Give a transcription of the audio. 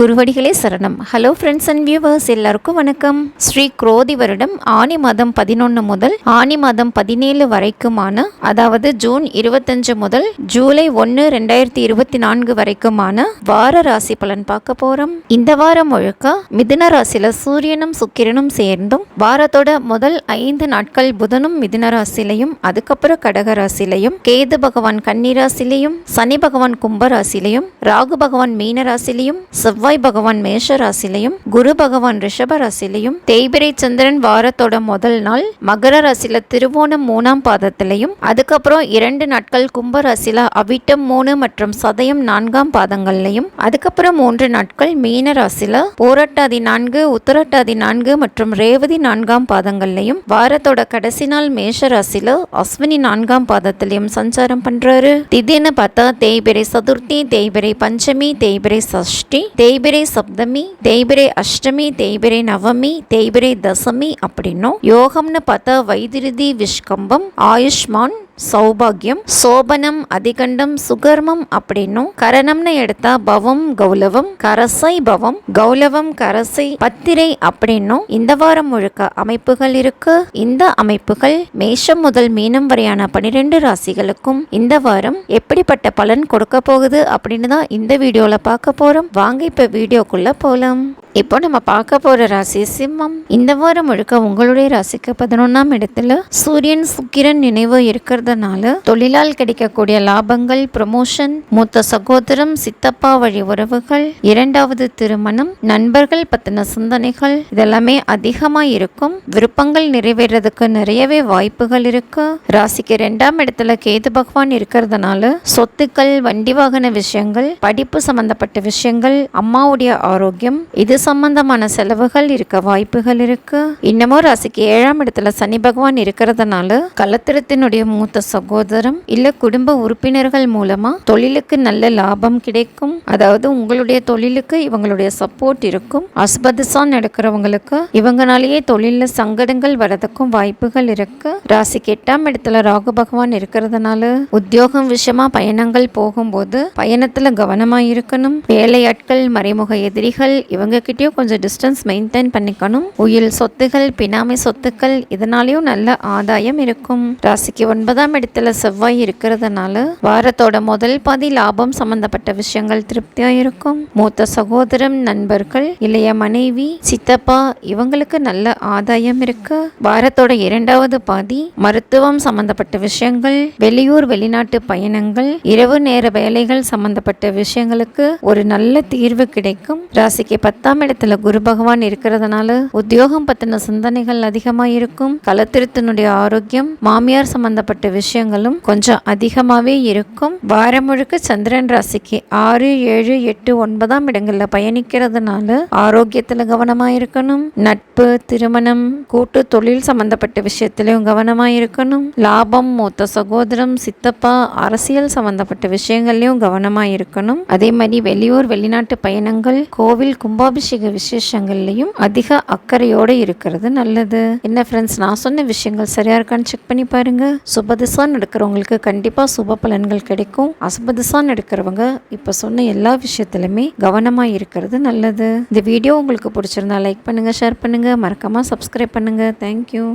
குருவடிகளே சரணம். Hello friends and viewers எல்லாருக்கும் வணக்கம். ஸ்ரீ குரோதி வருடம் ஆனி மாதம் பதினொன்று முதல் ஆனி மாதம் பதினேழு வரைக்குமான அதாவது ஜூன் இருபத்தஞ்சு முதல் ஜூலை ஒன்று ரெண்டாயிரத்தி இருபத்தி நான்கு வரைக்குமான வார ராசி பலன் பார்க்க போறோம். இந்த வாரம் முழுக்க மிதுன ராசியில சூரியனும் சுக்கிரனும் சேர்ந்தும் வாரத்தோட முதல் ஐந்து நாட்கள் புதனும் மிதுன ராசிலையும் அதுக்கப்புறம் கடக ராசிலையும் கேது பகவான் கன்னிராசிலையும் சனி பகவான் கும்ப ராசிலையும் ராகு பகவான் மீன ராசிலையும் செவ்வாய் பகவான் மேஷ ராசிலையும் குரு பகவான் ரிஷப ராசிலையும் தேய்பிரை சந்திரன் வாரத்தோட முதல் நாள் மகர ராசியில திருவோணம் மூணாம் பாதத்திலையும் அதுக்கப்புறம் இரண்டு நாட்கள் கும்ப ராசியில அவிட்டம் மூணு மற்றும் சதயம் நான்காம் பாதங்கள்லையும் அதுக்கப்புறம் மூன்று நாட்கள் மீன ராசியில போராட்டாதி நான்கு உத்தரட்டாதி நான்கு மற்றும் ரேவதி நான்காம் பாதங்கள்லையும் வாரத்தோட கடைசி நாள் மேஷ ராசியில அஸ்வினி நான்காம் பாதத்திலையும் சஞ்சாரம் பண்றாரு. திடீர்னு பார்த்தா தேய்பிரை சதுர்த்தி தேய்பிரை பஞ்சமி தேய்பிரை சஷ்டி தேய் தேய்பிரை சப்தமி தேய்பிரை அஷ்டமி தேய்பிரை நவமி தேய்பிரை தசமி அப்படின்னும் யோகம்னு பார்த்தா வைத்திருதி விஷ்கம்பம் ஆயுஷ்மான் சௌபாகியம் சோபனம் அதிகண்டம் சுகர்மம் அப்படின்னும் கரணம்னு எடுத்தா பவம் கௌலவம் கரசை பவம் கௌலவம் கரசை பத்திரை அப்படின்னும் இந்த வாரம் முழுக்க அமைப்புகள் இருக்கு. இந்த அமைப்புகள் மேஷம் முதல் மீனம் வரையான பனிரெண்டு ராசிகளுக்கும் இந்த வாரம் எப்படிப்பட்ட பலன் கொடுக்க போகுது அப்படின்னு தான் இந்த வீடியோல பார்க்க போறோம். வாங்க இப்ப வீடியோக்குள்ள போலாம். இப்போ நம்ம பார்க்க போற ராசி சிம்மம். இந்த வாரம் முழுக்க உங்களுடைய ராசிக்கு பதினொன்னாம் இடத்துல சூரியன் சுக்கிரன் நினைவு இருக்கிறதுனால தொழிலால் கிடைக்கக்கூடிய லாபங்கள் ப்ரமோஷன் மூத்த சகோதரம் சித்தப்பா வழி உறவுகள் இரண்டாவது திருமணம் நண்பர்கள் பத்தின சிந்தனைகள் இதெல்லாமே அதிகமா இருக்கும். விருப்பங்கள் நிறைவேறதுக்கு நிறையவே வாய்ப்புகள் இருக்கு. ராசிக்கு ரெண்டாம் இடத்துல கேது பகவான் இருக்கிறதுனால சொத்துக்கள் வண்டி வாகன விஷயங்கள் படிப்பு சம்பந்தப்பட்ட விஷயங்கள் அம்மாவுடைய ஆரோக்கியம் இது சம்பந்தமான செலவுகள் இருக்க வாய்ப்புகள் இருக்கு. இன்னமும் ராசிக்கு ஏழாம் இடத்துல சனி பகவான் இருக்கிறதுனால கலத்திரத்தினுடைய மூத்த சகோதரம் இல்ல குடும்ப உறுப்பினர்கள் மூலமா தொழிலுக்கு நல்ல லாபம் கிடைக்கும். அதாவது உங்களுடைய தொழிலுக்கு இவங்களுடைய சப்போர்ட் இருக்கும். அஸ்பதிசா நடக்கிறவங்களுக்கு இவங்கனாலேயே தொழில சங்கடங்கள் வரதுக்கும் வாய்ப்புகள் இருக்கு. ராசிக்கு எட்டாம் இடத்துல ராகு பகவான் இருக்கிறதுனால உத்தியோகம் விஷயமா பயணங்கள் போகும்போது பயணத்துல கவனமா இருக்கணும். வேலையாட்கள் மறைமுக எதிரிகள் இவங்க கிட்டயும் கொஞ்சம் டிஸ்டன்ஸ் மெயின்டைன் பண்ணிக்கணும். உயில் சொத்துகள் பினாமி சொத்துக்கள் இதனாலையும் நல்ல ஆதாயம் இருக்கும். ராசிக்கு ஒன்பதாம் இடத்துல செவ்வாய் இருக்கிறதுனால வாரத்தோட முதல் பாதி லாபம் சம்பந்தப்பட்ட விஷயங்கள் திருப்தியா இருக்கும். மூத்த சகோதரம் நண்பர்கள் இளைய மனைவி சித்தப்பா இவங்களுக்கு நல்ல ஆதாயம் இருக்கு. வாரத்தோட இரண்டாவது பாதி மருத்துவம் சம்பந்தப்பட்ட விஷயங்கள் வெளியூர் வெளிநாட்டு பயணங்கள் இரவு நேர வேலைகள் சம்பந்தப்பட்ட விஷயங்களுக்கு ஒரு நல்ல தீர்வு கிடைக்கும். ராசிக்கு பத்தாம் இடத்துல குரு பகவான் இருக்கிறதுனால உத்தியோகம் பத்தின சிந்தனைகள் அதிகமாக இருக்கும் கலத்திருத்தினுடைய ஆரோக்கியம் மாமியார் சம்பந்தப்பட்ட விஷயங்களும் கொஞ்சம் அதிகமாகவே இருக்கும். வாரம் முழுக்க சந்திரன் ராசிக்கு ஆறு ஏழு எட்டு ஒன்பதாம் இடங்களில் பயணிக்கிறதுனால ஆரோக்கியத்துல கவனமா இருக்கணும் நட்பு திருமணம் கூட்டு தொழில் சம்பந்தப்பட்ட விஷயத்திலையும் கவனமாக இருக்கணும் லாபம் மூத்த சகோதரம் சித்தப்பா அரசியல் சம்பந்தப்பட்ட விஷயங்கள்லையும் கவனமா இருக்கணும் அதே மாதிரி வெளியூர் வெளிநாட்டு பயணங்கள் கோவில் கும்பாபிஷேக விசேஷங்கள்லையும் அதிக அக்கறையோடு இருக்கிறது நல்லது. என்ன ஃப்ரெண்ட்ஸ் நான் சொன்ன விஷயங்கள் சரியா இருக்கான்னு செக் பண்ணி பாருங்க. சுபதிசா நடக்கிறவங்களுக்கு கண்டிப்பா சுப பலன்கள் கிடைக்கும். அசுபதிசா நடக்கிறவங்க இப்ப சொன்ன எல்லா விஷயத்திலுமே கவனமா இருக்கிறது நல்லது. இந்த வீடியோ உங்களுக்கு பிடிச்சிருந்தா லைக் பண்ணுங்க ஷேர் பண்ணுங்க. மறக்காம சப்ஸ்கிரைப் பண்ணுங்க. தேங்க்யூ